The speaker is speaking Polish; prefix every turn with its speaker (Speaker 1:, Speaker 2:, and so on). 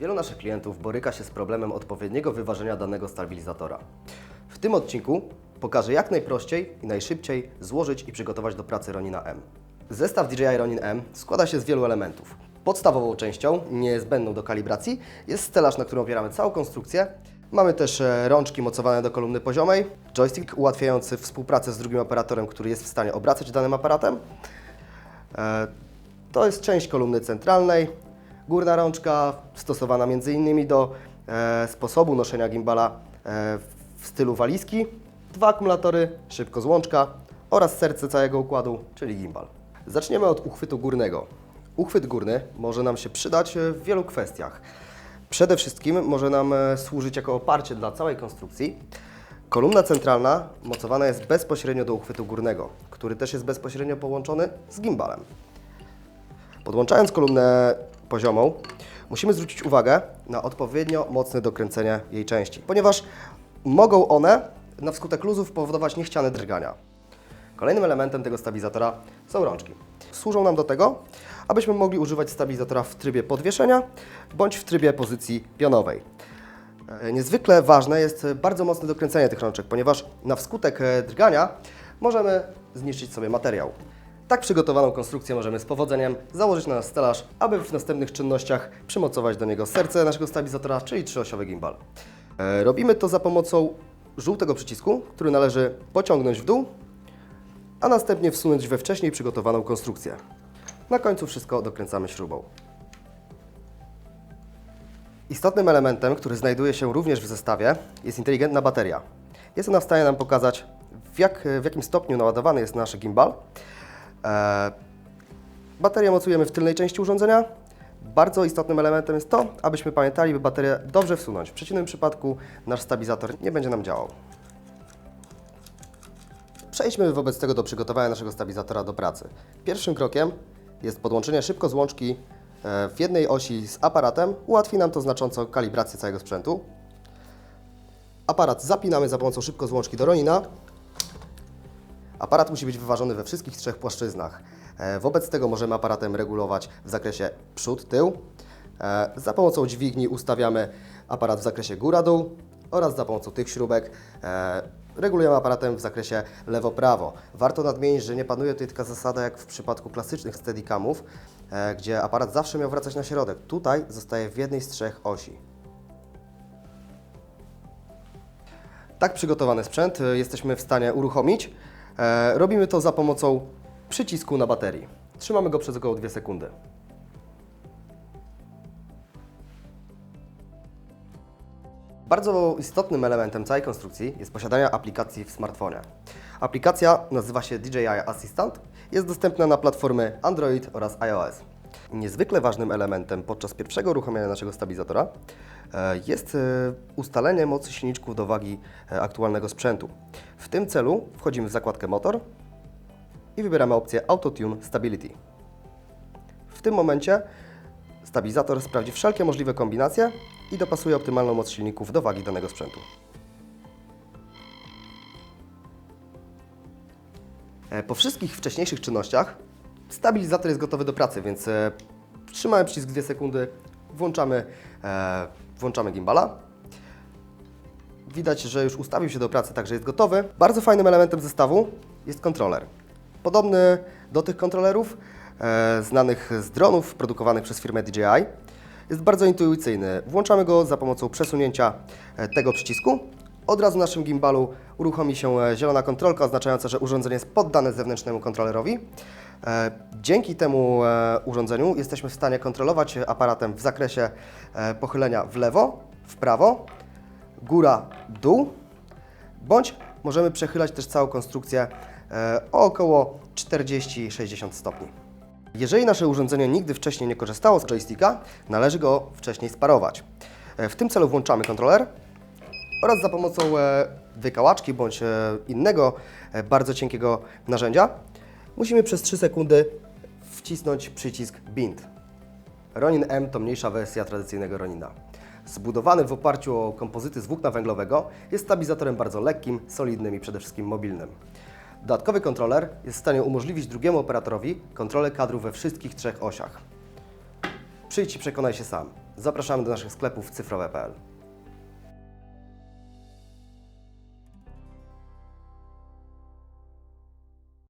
Speaker 1: Wielu naszych klientów boryka się z problemem odpowiedniego wyważenia danego stabilizatora. W tym odcinku pokażę jak najprościej i najszybciej złożyć i przygotować do pracy Ronina M. Zestaw DJI Ronin M składa się z wielu elementów. Podstawową częścią, niezbędną do kalibracji, jest stelaż, na którym opieramy całą konstrukcję. Mamy też e, rączki mocowane do kolumny poziomej, joystick ułatwiający współpracę z drugim operatorem, który jest w stanie obracać danym aparatem. E, To jest część kolumny centralnej. Górna rączka stosowana m.in. do e, sposobu noszenia gimbala e, w stylu walizki. Dwa akumulatory, szybkozłączka oraz serce całego układu, czyli gimbal. Zaczniemy od uchwytu górnego. Uchwyt górny może nam się przydać w wielu kwestiach. Przede wszystkim może nam e, służyć jako oparcie dla całej konstrukcji. Kolumna centralna mocowana jest bezpośrednio do uchwytu górnego, który też jest bezpośrednio połączony z gimbalem. Podłączając kolumnę poziomą, musimy zwrócić uwagę na odpowiednio mocne dokręcenie jej części, ponieważ mogą one na wskutek luzów powodować niechciane drgania. Kolejnym elementem tego stabilizatora są rączki. Służą nam do tego, abyśmy mogli używać stabilizatora w trybie podwieszenia bądź w trybie pozycji pionowej. E, Niezwykle ważne jest bardzo mocne dokręcenie tych rączek, ponieważ na wskutek e, drgania możemy zniszczyć sobie materiał. Tak przygotowaną konstrukcję możemy z powodzeniem założyć na nasz stelaż, aby w następnych czynnościach przymocować do niego serce naszego stabilizatora, czyli trzyosiowy gimbal. E, Robimy to za pomocą żółtego przycisku, który należy pociągnąć w dół, a następnie wsunąć we wcześniej przygotowaną konstrukcję. Na końcu wszystko dokręcamy śrubą. Istotnym elementem, który znajduje się również w zestawie, jest inteligentna bateria. Jest ona w stanie nam pokazać, w, jak, w jakim stopniu naładowany jest nasz gimbal. E, baterię mocujemy w tylnej części urządzenia. Bardzo istotnym elementem jest to, abyśmy pamiętali, by baterię dobrze wsunąć. W przeciwnym przypadku nasz stabilizator nie będzie nam działał. Przejdźmy wobec tego do przygotowania naszego stabilizatora do pracy. Pierwszym krokiem jest podłączenie szybko złączki e, w jednej osi z aparatem. Ułatwi nam to znacząco kalibrację całego sprzętu. Aparat zapinamy za pomocą szybko złączki do Ronina. Aparat musi być wyważony we wszystkich trzech płaszczyznach. E, Wobec tego możemy aparatem regulować w zakresie przód, tył. E, Za pomocą dźwigni ustawiamy aparat w zakresie góra-dół oraz za pomocą tych śrubek e, regulujemy aparatem w zakresie lewo-prawo. Warto nadmienić, że nie panuje tutaj taka zasada jak w przypadku klasycznych steadicamów, gdzie aparat zawsze miał wracać na środek. Tutaj zostaje w jednej z trzech osi. Tak przygotowany sprzęt jesteśmy w stanie uruchomić. E, Robimy to za pomocą przycisku na baterii. Trzymamy go przez około 2 sekundy. Bardzo istotnym elementem całej konstrukcji jest posiadanie aplikacji w smartfonie. Aplikacja nazywa się DJI Assistant, jest dostępna na platformy Android oraz iOS. Niezwykle ważnym elementem podczas pierwszego uruchomienia naszego stabilizatora e, jest e, ustalenie mocy silniczków do wagi aktualnego sprzętu. W tym celu wchodzimy w zakładkę Motor i wybieramy opcję Auto Tune Stability. W tym momencie stabilizator sprawdzi wszelkie możliwe kombinacje i dopasuje optymalną moc silników do wagi danego sprzętu. E, Po wszystkich wcześniejszych czynnościach stabilizator jest gotowy do pracy, więc e, trzymamy przycisk 2 sekundy, włączamy, e, włączamy gimbala. Widać, że już ustawił się do pracy, także jest gotowy. Bardzo fajnym elementem zestawu jest kontroler. Podobny do tych kontrolerów e, znanych z dronów produkowanych przez firmę DJI. Jest bardzo intuicyjny. Włączamy go za pomocą przesunięcia e, tego przycisku. Od razu w naszym gimbalu uruchomi się e, zielona kontrolka oznaczająca, że urządzenie jest poddane zewnętrznemu kontrolerowi. E, Dzięki temu urządzeniu jesteśmy w stanie kontrolować aparatem w zakresie pochylenia w lewo, w prawo, góra, dół, bądź możemy przechylać też całą konstrukcję e, o około 40-60 stopni. Jeżeli nasze urządzenie nigdy wcześniej nie korzystało z joysticka, należy go wcześniej sparować. E, W tym celu włączamy kontroler oraz za pomocą e, wykałaczki bądź innego bardzo cienkiego narzędzia musimy przez 3 sekundy wcisnąć przycisk Bind. Ronin M to mniejsza wersja tradycyjnego Ronina. Zbudowany w oparciu o kompozyty z włókna węglowego, jest stabilizatorem bardzo lekkim, solidnym i przede wszystkim mobilnym. Dodatkowy kontroler jest w stanie umożliwić drugiemu operatorowi kontrolę kadru we wszystkich trzech osiach. Przyjdź i przekonaj się sam. Zapraszamy do naszych sklepów cyfrowe.pl.